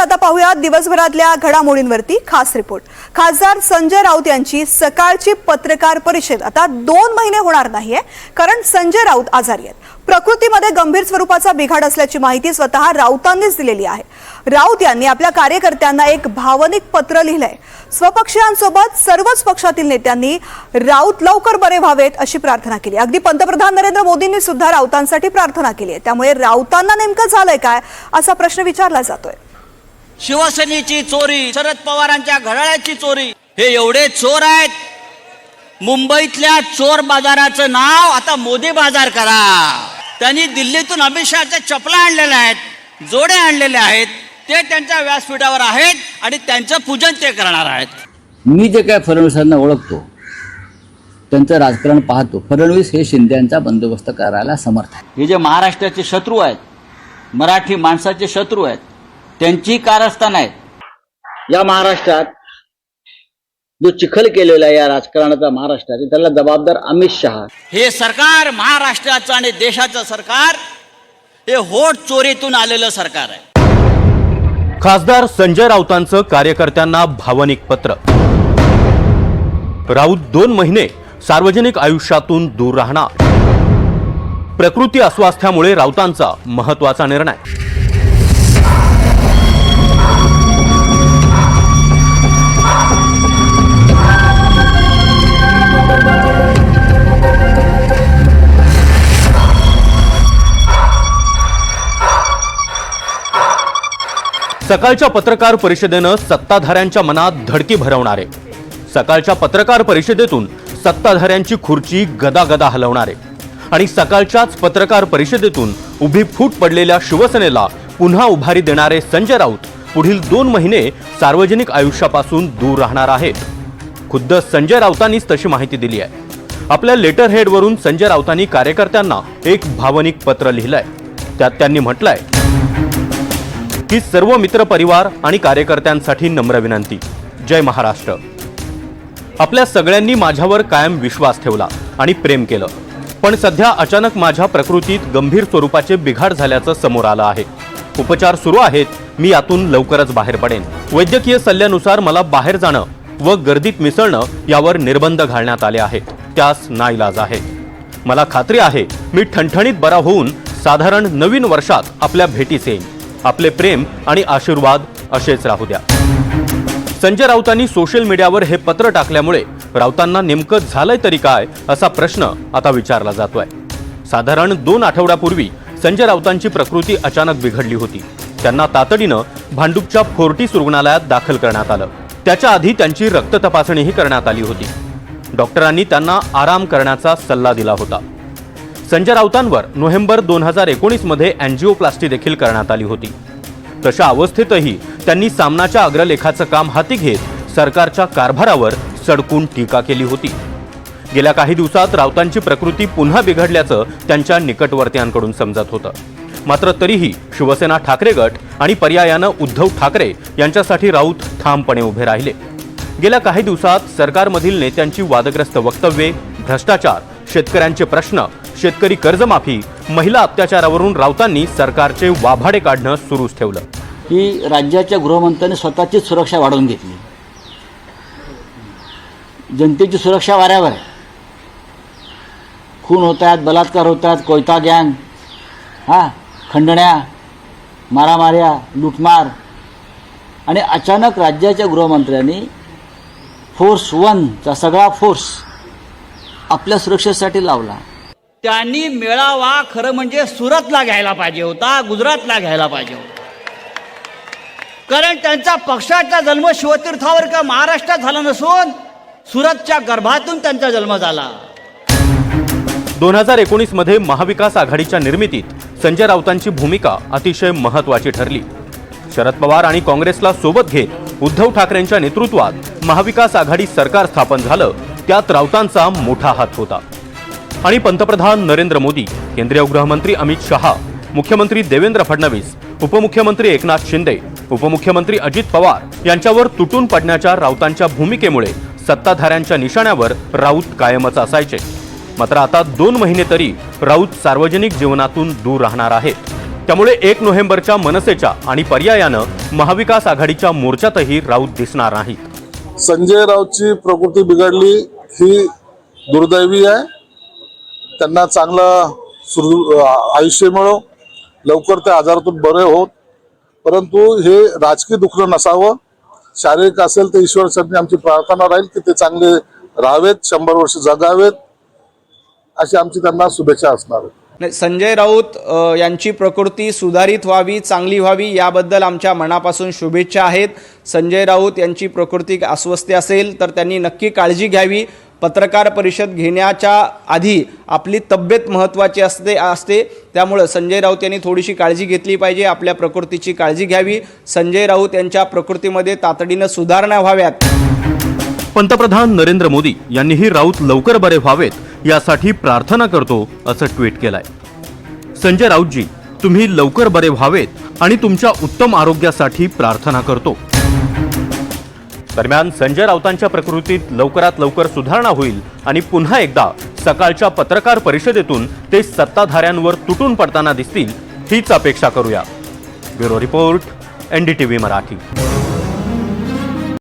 आता पाहूया दिवसभरातल्या घडामोडींवरती खास रिपोर्ट. खासदार संजय राऊत यांची सकाळची पत्रकार परिषद आता दोन महिने होणार नाहीये कारण संजय राऊत आजारी आहेत. प्रकृतीमध्ये गंभीर स्वरूपाचा बिघाड असल्याची माहिती स्वतः राऊतांनीच दिलेली आहे. राऊत यांनी आपल्या कार्यकर्त्यांना एक भावनिक पत्र लिहिलंय. स्वपक्षीयांसोबत सर्वच पक्षातील नेत्यांनी राऊत लवकर बरे व्हावेत अशी प्रार्थना केली. अगदी पंतप्रधान नरेंद्र मोदींनी सुद्धा राऊतांसाठी प्रार्थना केली आहे. त्यामुळे राऊतांना नेमकं झालंय काय असा प्रश्न विचारला जातोय. शिवसेनेची चोरी शरद पवारांच्या घड्याळ्याची चोरी हे एवढे चोर आहेत. मुंबईतल्या चोर बाजाराचं नाव आता मोदी बाजार करा. त्यांनी दिल्लीतून अमित शहाच्या चपला आणलेल्या आहेत जोडे आणलेले आहेत. ते त्यांच्या व्यासपीठावर आहेत आणि त्यांचं पूजन ते करणार आहेत. मी जे काय फडणवीसांना ओळखतो त्यांचं राजकारण पाहतो. फडणवीस हे शिंद्यांचा बंदोबस्त करायला समर्थ आहे हे जे महाराष्ट्राचे शत्रू आहेत मराठी माणसाचे शत्रू आहेत त्यांची कारस्थान आहेत या महाराष्ट्रात जो चिखल केलेला आहे या राजकारणाचा महाराष्ट्रात त्याला जबाबदार अमित शहा. हे सरकार महाराष्ट्राचं आणि देशाचं सरकार हे होट चोरीतून आलेलं सरकार आहे. खासदार संजय राऊतांचं कार्यकर्त्यांना भावनिक पत्र. राऊत दोन महिने सार्वजनिक आयुष्यातून दूर राहणार. प्रकृती अस्वास्थ्यामुळे राऊतांचा महत्त्वाचा निर्णय. सकाळच्या पत्रकार परिषदेनं सत्ताधाऱ्यांच्या मनात धडकी भरवणारे. सकाळच्या पत्रकार परिषदेतून सत्ताधाऱ्यांची खुर्ची गदागदा हलवणारे. आणि सकाळच्याच पत्रकार परिषदेतून उभी फूट पडलेल्या शिवसेनेला पुन्हा उभारी देणारे संजय राऊत पुढील दोन महिने सार्वजनिक आयुष्यापासून दूर राहणार आहेत. खुद्द संजय राऊतांनीच तशी माहिती दिली आहे. आपल्या लेटर हेडवरून संजय राऊतांनी कार्यकर्त्यांना एक भावनिक पत्र लिहिलंय. त्यात त्यांनी म्हटलंय ही सर्व मित्र परिवार आणि कार्यकर्त्यांसाठी नम्र विनंती. जय महाराष्ट्र. आपल्या सगळ्यांनी माझ्यावर कायम विश्वास ठेवला आणि प्रेम केलं. पण सध्या अचानक माझ्या प्रकृतीत गंभीर स्वरूपाचे बिघाड झाल्याचं समोर आलं आहे. उपचार सुरू आहेत मी यातून लवकरच बाहेर पडेन. वैद्यकीय सल्ल्यानुसार मला बाहेर जाणं व गर्दीत मिसळणं यावर निर्बंध घालण्यात आले आहेत. त्यास नाईलाज आहे. मला खात्री आहे मी ठणठणीत बरा होऊन साधारण नवीन वर्षात आपल्या भेटीस येईन. आपले प्रेम आणि आशीर्वाद असेच राहू द्या. संजय राऊतांनी सोशल मीडियावर हे पत्र टाकल्यामुळे राऊतांना नेमकं झालंय तरी काय असा प्रश्न आता विचारला जातोय. साधारण दोन आठवड्यापूर्वी संजय राऊतांची प्रकृती अचानक बिघडली होती. त्यांना तातडीनं भांडूपच्या फोर्टिस रुग्णालयात दाखल करण्यात आलं. त्याच्या आधी त्यांची रक्त तपासणीही करण्यात आली होती. डॉक्टरांनी त्यांना आराम करण्याचा सल्ला दिला होता. संजय राऊतांवर नोव्हेंबर दोन हजार एकोणीसमध्ये अँजिओप्लास्टी देखील करण्यात आली होती. तशा अवस्थेतही त्यांनी सामनाच्या अग्रलेखाचं काम हाती घेत सरकारच्या कारभारावर सडकून टीका केली होती. गेल्या काही दिवसात राऊतांची प्रकृती पुन्हा बिघडल्याचं त्यांच्या निकटवर्तीयांकडून समजत होतं. मात्र तरीही शिवसेना ठाकरे गट आणि पर्यायानं उद्धव ठाकरे यांच्यासाठी राऊत ठामपणे उभे राहिले. गेल्या काही दिवसात सरकारमधील नेत्यांची वादग्रस्त वक्तव्ये भ्रष्टाचार शेतकऱ्यांचे प्रश्न शेतकरी कर्जमाफी महिला अत्याचारावरून राऊतांनी सरकारचे वाभाडे काढणं सुरूच ठेवलं. की राज्याच्या गृहमंत्र्यांनी स्वतःचीच सुरक्षा वाढवून घेतली. जनतेची सुरक्षा वाऱ्यावर आहे. खून होत आहेत बलात्कार होत आहेत कोयता गँग हां खंडण्या मारामाऱ्या लुटमार. आणि अचानक राज्याच्या गृहमंत्र्यांनी फोर्स वनचा सगळा फोर्स आपल्या सुरक्षेसाठी लावला. त्यांनी मेळावा खरं म्हणजे सुरतला घ्यायला पाहिजे होता गुजरातला घ्यायला पाहिजे होता. कारण त्यांचा पक्षाचा जन्म शिवतीर्थावर का महाराष्ट्रात झाला नसून सुरतच्या गर्भातून त्यांचा जन्म झाला. दोन हजार एकोणीसमध्ये महाविकास आघाडीच्या निर्मितीत संजय राऊतांची भूमिका अतिशय महत्वाची ठरली. शरद पवार आणि काँग्रेसला सोबत घेत उद्धव ठाकरेंच्या नेतृत्वात महाविकास आघाडी सरकार स्थापन झालं त्यात राऊतांचा मोठा हात होता. आणि पंतप्रधान नरेंद्र मोदी केंद्रीय गृहमंत्री अमित शहा मुख्यमंत्री देवेंद्र फडणवीस उपमुख्यमंत्री एकनाथ शिंदे उपमुख्यमंत्री अजित पवार यांच्यावर तुटून पडण्याच्या राऊतांच्या भूमिकेमुळे सत्ताधाऱ्यांच्या निशाण्यावर राऊत कायमच असायचे. मात्र आता दोन महिने तरी राऊत सार्वजनिक जीवनातून दूर राहणार आहेत. त्यामुळे एक नोव्हेंबरच्या मनसेच्या आणि पर्यायानं महाविकास आघाडीच्या मोर्चातही राऊत दिसणार नाहीत. संजय राऊतची प्रकृती बिघडली ही दुर्दैवी आहे. त्यांना चांगलं सुरू आयुष्य मिळो. लवकर त्या आजारातून बरे होत. परंतु हे राजकीय दुखणं नसावं. शारीरिक असेल तर ईश्वर चरणी आमची प्रार्थना राहील की ते चांगले राहावेत शंभर वर्ष जगावेत. अशी आमची त्यांना शुभेच्छा असणार आहे नाही संजय राऊत यांची प्रकृती सुधारित व्हावी चांगली व्हावी याबद्दल आमच्या मनापासून शुभेच्छा आहेत. संजय राऊत यांची प्रकृती अस्वस्थ असेल तर त्यांनी नक्की काळजी घ्यावी. पत्रकार परिषद घेण्याच्या आधी आपली तब्येत महत्त्वाची असते असते. त्यामुळं संजय राऊत यांनी थोडीशी काळजी घेतली पाहिजे आपल्या प्रकृतीची काळजी घ्यावी. संजय राऊत यांच्या प्रकृतीमध्ये तातडीनं सुधारणा व्हाव्यात. पंतप्रधान नरेंद्र मोदी यांनीही राऊत लवकर बरे व्हावेत यासाठी प्रार्थना करतो असं ट्विट केलंय. संजय राऊतजी तुम्ही लवकर बरे व्हावेत आणि तुमच्या उत्तम आरोग्यासाठी प्रार्थना करतो. दरम्यान संजय राऊतांच्या प्रकृतीत लवकरात लवकर सुधारणा होईल आणि पुन्हा एकदा सकाळच्या पत्रकार परिषदेतून ते सत्ताधाऱ्यांवर तुटून पडताना दिसतील हीच अपेक्षा करूया. Bureau report NDTV Marathi.